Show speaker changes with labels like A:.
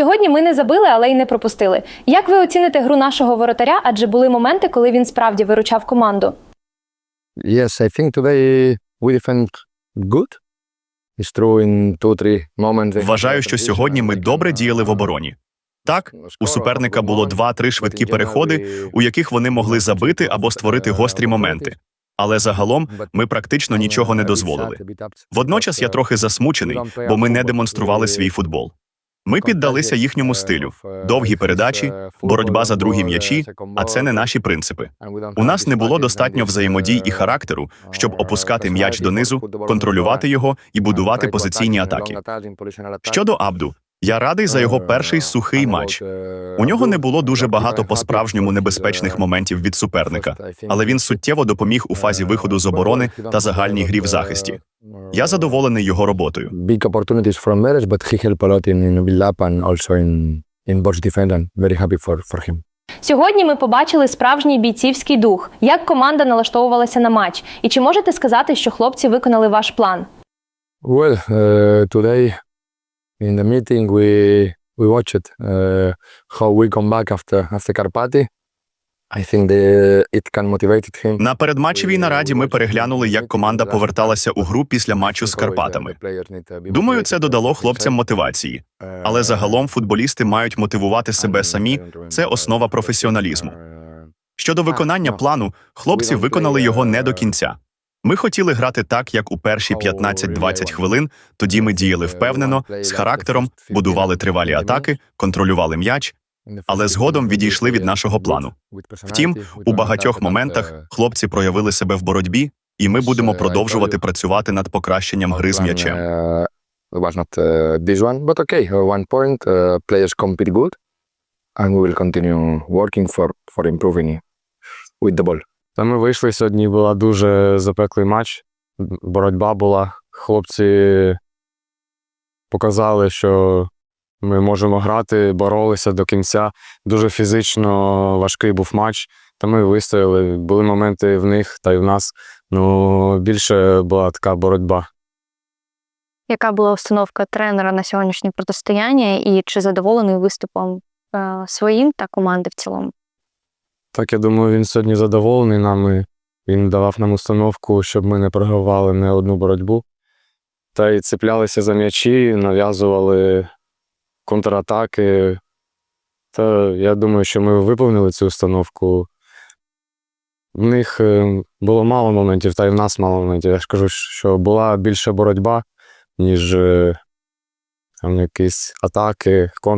A: Сьогодні ми не забили, але й не пропустили. Як ви оціните гру нашого воротаря? Адже були моменти, коли він справді виручав команду.
B: Yes, I think today we defend good. It's true in two, three moments. they
C: Вважаю, що сьогодні ми добре діяли в обороні. Так, у суперника було два-три швидкі переходи, у яких вони могли забити або створити гострі моменти. Але загалом ми практично нічого не дозволили. Водночас я трохи засмучений, бо ми не демонстрували свій футбол. Ми піддалися їхньому стилю. Довгі передачі, боротьба за другі м'ячі, а це не наші принципи. У нас не було достатньо взаємодій і характеру, щоб опускати м'яч донизу, контролювати його і будувати позиційні атаки. Щодо Абду, я радий за його перший сухий матч. У нього не було дуже багато по-справжньому небезпечних моментів від суперника, але він суттєво допоміг у фазі виходу з оборони та загальній грі в захисті. Я задоволений його роботою.
B: Big opportunities from Meres, but he helped a lot in, in build and also in, in box defense and very happy for, for him.
A: Сьогодні ми побачили справжній бійцівський дух. Як команда налаштовувалася на матч? І чи можете сказати, що хлопці виконали ваш план?
B: Well, uh, today in the meeting we we watched uh, how we come back after after Karpati. I think the, it can motivate him.
C: На передматчевій нараді ми переглянули, як команда поверталася у гру після матчу з Карпатами. Думаю, це додало хлопцям мотивації. Але загалом футболісти мають мотивувати себе самі. Це основа професіоналізму. Щодо виконання плану, хлопці виконали його не до кінця. Ми хотіли грати так, як у перші 15-20 хвилин. Тоді ми діяли впевнено, з характером, будували тривалі атаки, контролювали м'яч. але згодом відійшли від нашого плану. Втім, у багатьох моментах хлопці проявили себе в боротьбі, і ми будемо продовжувати працювати над покращенням гри з м'ячем.
B: Was not uh, this one, but okay. Uh, one point, uh, players compete good, and we will continue working for for improving with the ball.
D: Та ми вийшли сьогодні, була дуже запеклий матч. Боротьба була. Хлопці показали, що ми можемо грати, боролися до кінця. Дуже фізично важкий був матч. Та ми вистояли. Були моменти в них та й в нас. Ну, більше була така боротьба.
E: Яка була установка тренера на сьогоднішнє протистояння, і чи задоволений виступом е, своїм та команди в цілому?
D: Так, я думаю, він сьогодні задоволений нами. Він давав нам установку, щоб ми не програвали не одну боротьбу. Та й цеплялися за м'ячі, нав'язували контратаки. Та я думаю, що ми виповнили цю установку. В них е, було мало моментів, та й в нас мало моментів. Я ж кажу, що була більше боротьба, ніж е, там якісь атаки,